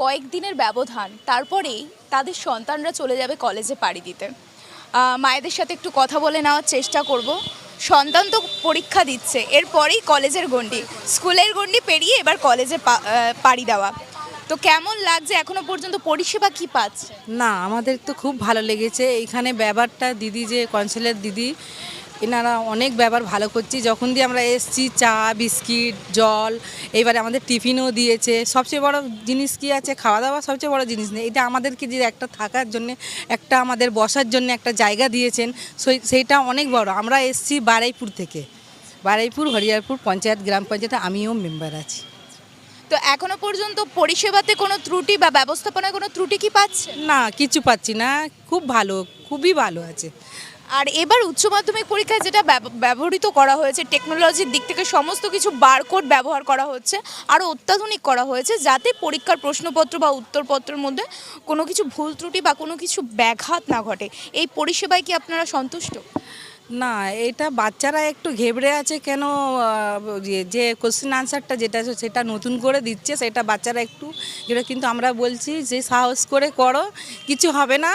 কয়েকদিনের ব্যবধান, তারপরেই তাদের সন্তানরা চলে যাবে কলেজে পাড়ি দিতে। মায়েদের সাথে একটু কথা বলে নেওয়ার চেষ্টা করব। সন্তান তো পরীক্ষা দিচ্ছে, এরপরেই কলেজের গণ্ডি, স্কুলের গণ্ডি পেরিয়ে এবার কলেজে পাড়ি দেওয়া। তো কেমন লাগছে এখনও পর্যন্ত? পরিষেবা কি পাচ্ছে? না, আমাদের তো খুব ভালো লেগেছে। এইখানে ব্যবহারটা দিদি যে, কনসেলের দিদি এনারা অনেক ব্যবহার ভালো করছি। যখন দিয়ে আমরা এসছি চা বিস্কিট জল এবারে আমাদের টিফিনও দিয়েছে। সবচেয়ে বড় জিনিস কি আছে? খাওয়া দাওয়া সবচেয়ে বড় জিনিস নেই। এটা আমাদেরকে যে একটা থাকার জন্য একটা আমাদের বসার জন্য একটা জায়গা দিয়েছেন সেই- সেইটা অনেক বড়। আমরা এসছি বারাইপুর থেকে। বারাইপুর হরিয়ারপুর পঞ্চায়েত গ্রাম পঞ্চায়েতে আমিও মেম্বার আছি। তো এখনও পর্যন্ত পরিষেবাতে কোনো ত্রুটি বা ব্যবস্থাপনায় কোনো ত্রুটি কি পাচ্ছে না কিছু পাচ্ছি না। খুব ভালো খুবই ভালো আছে। আর এবার উচ্চ মাধ্যমিক পরীক্ষায় যেটা ব্যবহৃত করা হয়েছে টেকনোলজির দিক থেকে সমস্ত কিছু বারকোড ব্যবহার করা হচ্ছে আরও অত্যাধুনিক করা হয়েছে, যাতে পরীক্ষার প্রশ্নপত্র বা উত্তরপত্রের মধ্যে কোনো কিছু ভুল ত্রুটি বা কোনো কিছু ব্যাঘাত না ঘটে। এই পরিষেবায় কি আপনারা সন্তুষ্ট? না, এটা বাচ্চারা একটু ঘেবড়ে আছে কেন যে কোশ্চেন আনসারটা যেটা সেটা নতুন করে দিচ্ছে, সেটা বাচ্চারা একটু যেটা কিন্তু আমরা বলছি যে, সাহস করে করো, কিছু হবে না।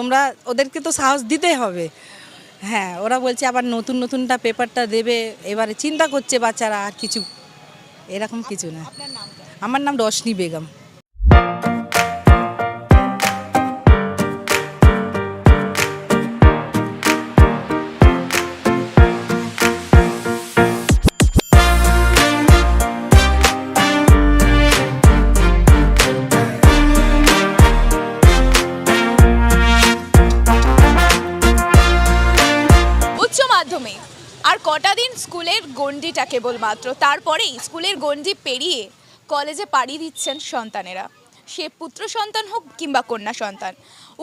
তোমরা ওদেরকে তো সাহস দিতে হবে। হ্যাঁ ওরা বলছে আবার নতুন নতুনটা পেপারটা দেবে এবারে চিন্তা করছে বাচ্চারা আর কিছু। এরকম কিছু না। আমার নাম রশনি বেগম। কটা দিন স্কুলের গণ্ডিটা কেবলমাত্র? তারপরেই স্কুলের গণ্ডি পেরিয়ে কলেজে পাড়ি দিচ্ছেন সন্তানেরা। সে পুত্র সন্তান হোক কিংবা কন্যা সন্তান।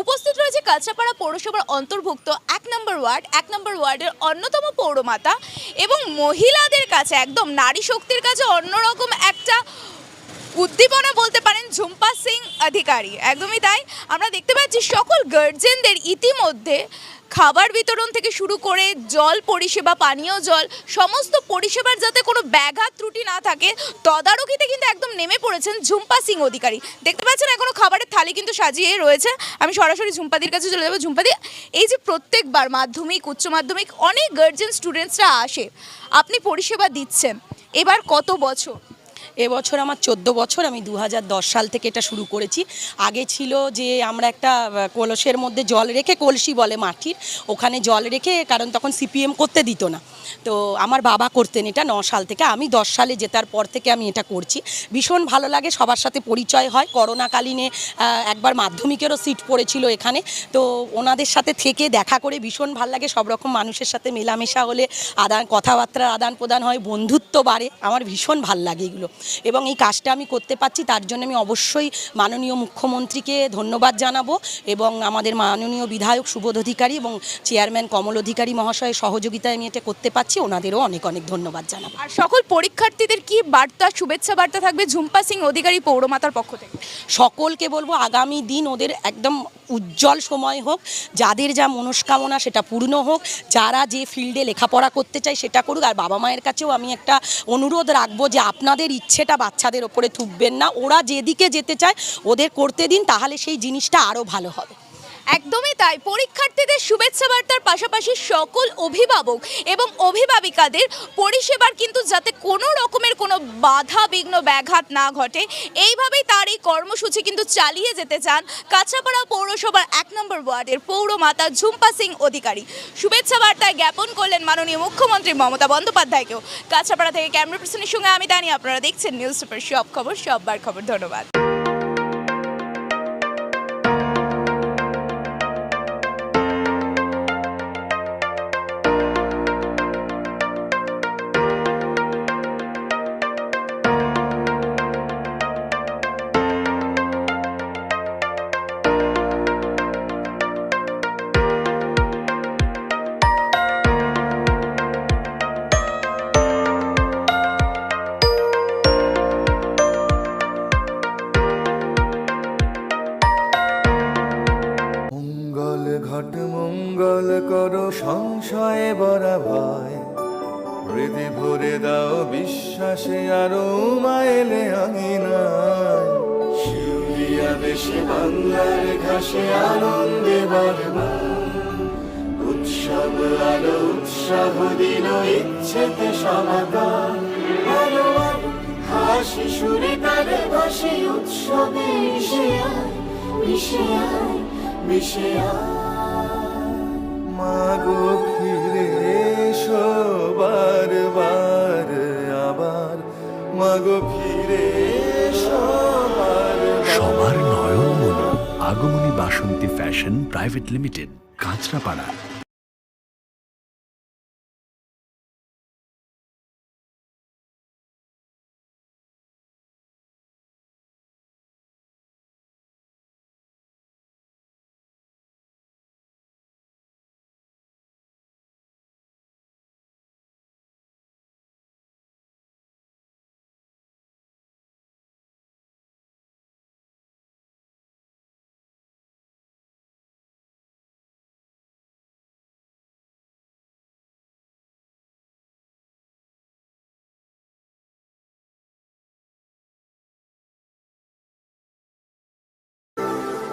উপস্থিত রয়েছে কাঁচরাপাড়া পৌরসভার অন্তর্ভুক্ত এক নম্বর ওয়ার্ড, এক নম্বর ওয়ার্ডের অন্যতম পৌরমাতা এবং মহিলাদের কাছে, একদম নারী শক্তির কাছে অন্যরকম একটা উদ্দীপনা বলতে পারেন অধিকারী। একদমই তাই। আমরা দেখতে পাচ্ছি সকল গার্জেনদের ইতিমধ্যে খাবার বিতরণ থেকে শুরু করে জল পরিষেবা, পানীয় জল, সমস্ত পরিষেবার যাতে কোনো ব্যাঘাত ত্রুটি না থাকে, তদারকিতে কিন্তু একদম নেমে পড়েছেন ঝুম্পা সিং অধিকারী। দেখতে পাচ্ছেন এখনও খাবারের থালি কিন্তু সাজিয়ে রয়েছে। আমি সরাসরি ঝুম্পাদির কাছে চলে যাব। ঝুম্পাদি, এই যে প্রত্যেকবার মাধ্যমিক, উচ্চ মাধ্যমিক অনেক গার্জেন স্টুডেন্টসরা আসে। আপনি পরিষেবা দিচ্ছেন। এবার কত বছর? এবছর আমার চোদ্দ বছর, আমি দু হাজার দশ সাল থেকে এটা শুরু করেছি। আগে ছিল যে আমরা একটা কলসের মধ্যে জল রেখে কলসি বলে মাটির, ওখানে জল রেখে, কারণ তখন সিপিএম করতে দিত না। তো আমার বাবা করতেন এটা ন সাল থেকে, আমি দশ সালে জেতার পর থেকে আমি এটা করছি। ভীষণ ভালো লাগে, সবার সাথে পরিচয় হয়। করোনাকালীনে একবার মাধ্যমিকেরও সিট পড়েছিল এখানে। তো ওনাদের সাথে থেকে দেখা করে ভীষণ ভালো লাগে, সব রকম মানুষের সাথে মেলামেশা হলে আদান, কথাবার্তার আদান প্রদান হয়, বন্ধুত্ব বাড়ে, আমার ভীষণ ভালো লাগে এগুলো। এবং এই কাজটা আমি করতে পারছি তার জন্য আমি অবশ্যই মাননীয় মুখ্যমন্ত্রীকে ধন্যবাদ জানাব এবং আমাদের মাননীয় বিধায়ক সুবোধ অধিকারী এবং চেয়ারম্যান কমল অধিকারী মহাশয়ের সহযোগিতায় আমি এটা করতে পারছি ওনাদেরও অনেক অনেক ধন্যবাদ জানাব। আর সকল পরীক্ষার্থীদের কি বার্তা শুভেচ্ছা বার্তা থাকবে ঝুম্পা সিং অধিকারী পৌরমাতার পক্ষ থেকে? সকলকে বলব আগামী দিন ওদের একদম উজ্জ্বল সময় হোক যাদের যা মনস্কামনা সেটা পূর্ণ হোক যারা যে ফিল্ডে লেখাপড়া করতে চায় সেটা করুক আর বাবা মায়ের কাছেও আমি একটা অনুরোধ রাখব যে আপনাদের ইচ্ছেটা বাচ্চাদের ওপরে থুববেন না। ওরা যেদিকে যেতে চায় ওদের করতে দিন, তাহলে সেই জিনিসটা আরও ভালো হবে। একদমই তাই। পরীক্ষার্থীদের শুভেচ্ছা বার্তার পাশাপাশি সকল অভিভাবক এবং অভিভাবিকাদের পরিষেবার কিন্তু যাতে কোনো রকমের কোনো বাধা, বিঘ্ন, ব্যাঘাত না ঘটে, এইভাবেই তার এই কর্মসূচি কিন্তু চালিয়ে যেতে চান কাঁচরাপাড়া পৌরসভার এক নম্বর ওয়ার্ডের পৌরমাতা ঝুম্পা সিং অধিকারী। শুভেচ্ছা বার্তায় জ্ঞাপন করলেন মাননীয় মুখ্যমন্ত্রী মমতা বন্দ্যোপাধ্যায়কেও। কাছাপাড়া থেকে ক্যামেরা পার্সনের সঙ্গে আমি দাঁড়িয়ে আপনারা দেখছেন নিউজ পেপার সব খবর, সববার খবর। ধন্যবাদ। মঙ্গল করো সংশয়ে বরা ভয় হৃদে ভরে দাও বিশ্বাসে, আরও মাইলে আঙিনায় শিউলিয়া দেশে, বাংলার ঘাসে আনন্দে বর্মন উৎসব আলো, উৎসাহ দিল, ইচ্ছেতে সমাগম হাসি সুরে ভাসে উৎসবে মিশে আয় মিশে আয়, মিশে মাগো ফিরে এসো বারবার আবার। মাগো ফিরে সবার নয়ন মনো Agomoni Basanti fashion private limited, Kanchrapara.